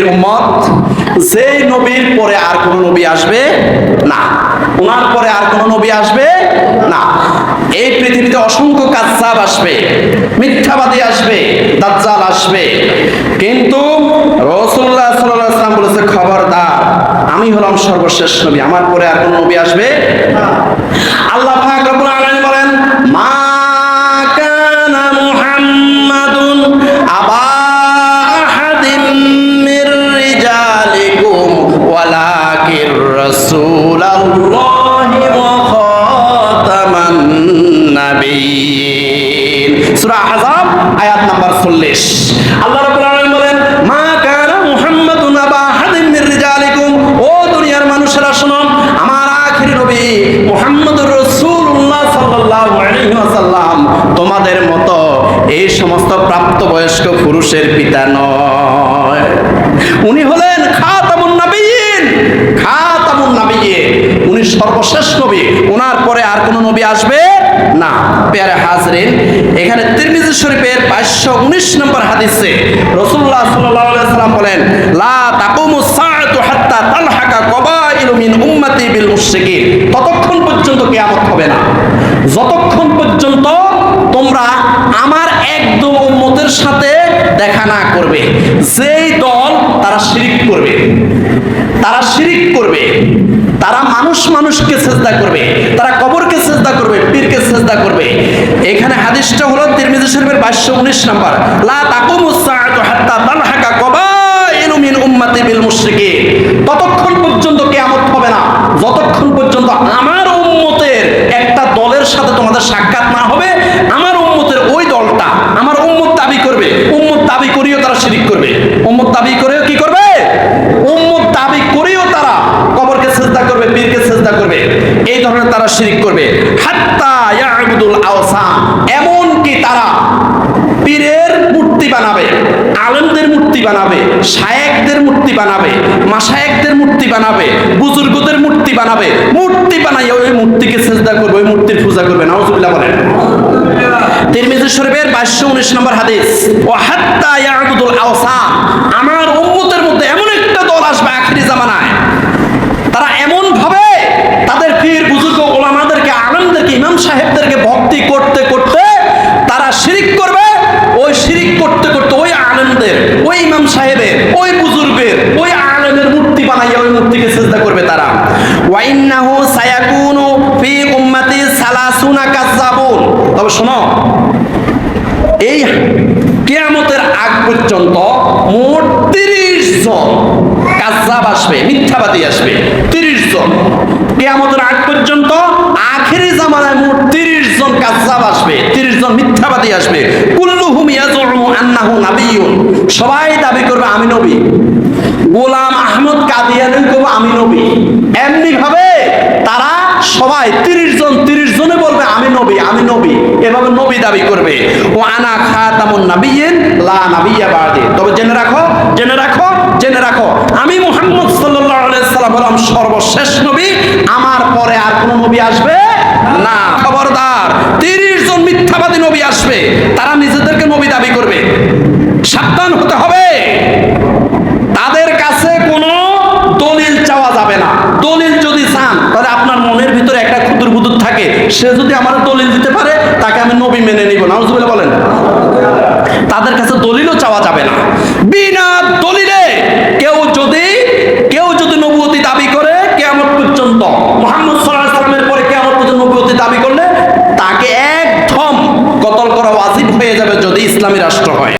নবীর উম্মত, যেই নবীর পরে আর কোন নবী আসবে না। ওনার পরে আর কোন নবী আসবে না। এই পৃথিবীতে অসংখ্য কাজ্জাব আসবে, মিথ্যাবাদী আসবে, দাজ্জাল আসবে। কিন্তু রসুল্লাহ সাল্লাল্লাহু আলাইহি ওয়াসাল্লাম বলেছে, খবরদার, আমি হলাম সর্বশেষ নবী, আমার পরে আর কোন নবী আসবে আল্লাহ রাসূলুল্লাহি ওয়া সূরা আয়াত নাম্বার 40 আল্লাহ রাব্বুল বলেন, মা কানা মুহাম্মাদুন আবা ও দুনিয়ার মানুষেরা, শুনো, আমার আখির নবী মুহাম্মদুর রাসূলুল্লাহ সাল্লাল্লাহু আলাইহি তোমাদের মতো এই সমস্ত প্রাপ্তবয়স্ক পুরুষের পিতা নয়। উনি হলেন খাতামুন নবীন খাতামুন নবীন উনি সর্বশেষ নবী ওনার পরে আর কোন নবী আসবে? না। পেয়ারে হাজরিন, এখানে তিরমিজি শরীফের 519 নম্বর হাদিসে আলাইহি সাল্লাম বলেন, লা তাকুমুস সাআতু হাত্তা তালহাকা কবাইলু মিন উম্মতি বিল মুশরিকিন। ততক্ষণ পর্যন্ত কিয়ামত হবে না। যতক্ষণ পর্যন্ত তোমরা আমার একদম উম্মতের সাথে দেখা না করবে, যেই দল তারা শিরিক করবে, তারা শিরিক করবে, তারা মানুষ মানুষকে চেষ্টা করবে, তারা কবরকে সেজদা করবে? পীরকে সেজদা করবে? এখানে হাদিসটা হলো তিরমিজি শরীফের 519 নাম্বার। লা তাকুমুস সাআতু হাত্তা তানহাকা কবাইলু মিন উম্মতি বিল মুশরিকিন। ততক্ষণ পর্যন্ত কিয়ামত হবে না। যতক্ষণ পর্যন্ত আমার উম্মতের একটা দলের সাথে তোমাদের সাক্ষাৎ না হবে আমার উম্মতের ওই দলটা আমার উম্মত দাবি করবে উম্মত দাবি করিও তারা শিরিক করবে উম্মত দাবি করেও কি করবে উম্মত দাবি করেও তারা কবরকে সেজদা করবে পীরকে সেজদা করবে এই ধরনের তারা শিরিক করবে। হাত্তা ইয়াবুদুল আওসান এমন কি তারা পীরের মূর্তি বানাবে, আলেমদের মূর্তি বানাবে, শায়েকদের মূর্তি বানাবে, মাশায়েকদের মূর্তি বানাবে, বুজুর্গদের মূর্তি বানাবে, মূর্তি বানাইয়া ওই মূর্তিকে সেজদা করবে, ওই মূর্তির পূজা করবে। নাউজুবিল্লাহ বলেন। তিরমিজি শরীফের 519 নম্বর হাদিস ও হাত্তা ইয়াবুদুল আওসান আমার উম্মতের মধ্যে এমন একটা দল আসবে আখিরি জামানায় তারা এমন ভাবে তাদের পীর বুজুর্গ ওলামাদেরকে আলমদেরকে ইমাম সাহেবদেরকে ভক্তি করতে করতে তারা শিরিক করবে ওই শিরিক করতে করতে ওই আলেমদের ওই ইমাম সাহেবের ওই বুজুর্গের ওই আলেমের মূর্তি বানাইয়া ওই মূর্তিকে চেষ্টা করবে তারা ওয়াইন্নাহু সায়াকুনু ফি উম্মতি সালাসুনা কাজ্জাবুন। তবে শোনো, এই কেয়ামতের আগ পর্যন্ত মোট তিরিশ জন কাজাব আসবে, মিথ্যাবাদী আসবে, তিরিশ জন। কেয়ামতের আগ পর্যন্ত আখেরি জামানায় মোট তিরিশ জন কাজাব আসবে, তিরিশ জন মিথ্যাবাদী আসবে। কুল্লুহুম ইয়াজুমু আন্নাহু নাবিয়্যুন সবাই দাবি করবে, আমি নবী। গোলাম আহমদ কাদিয়ানি আমি নবী। এমনি ভাবে তারা সবাই তিরিশ জন, তিরিশ জনে বলবে, আমি নবী আমি নবী। এভাবে নবী দাবি করবে। ও আনা খা খাতামুন নাবিয়িন লা নাবিয়্যা বাদে। তবে জেনে রাখো জেনে রাখো জেনে রাখো। আমি মুহাম্মদ সাল্লাল্লাহু আলাইহি সাল্লাম হলাম সর্বশেষ নবী, আমার পরে আর কোনো নবী আসবে না। খবরদার, তিরিশ জন মিথ্যাবাদী নবী আসবে। তারা নিজেদেরকে নবী দাবি করবে সাবধান হতে হবে তাদের কাছে কোনো দলিল চাওয়া যাবে না দলিল যদি চান তাহলে আপনার মনের ভিতরে একটা ক্ষুদ্র বুদুর থাকে, সে যদি আমার দলিল দিতে পারে, তাকে আমি নবী মেনে নিব। না বলেন। তাদের কাছে দলিলও চাওয়া যাবে না। বিনা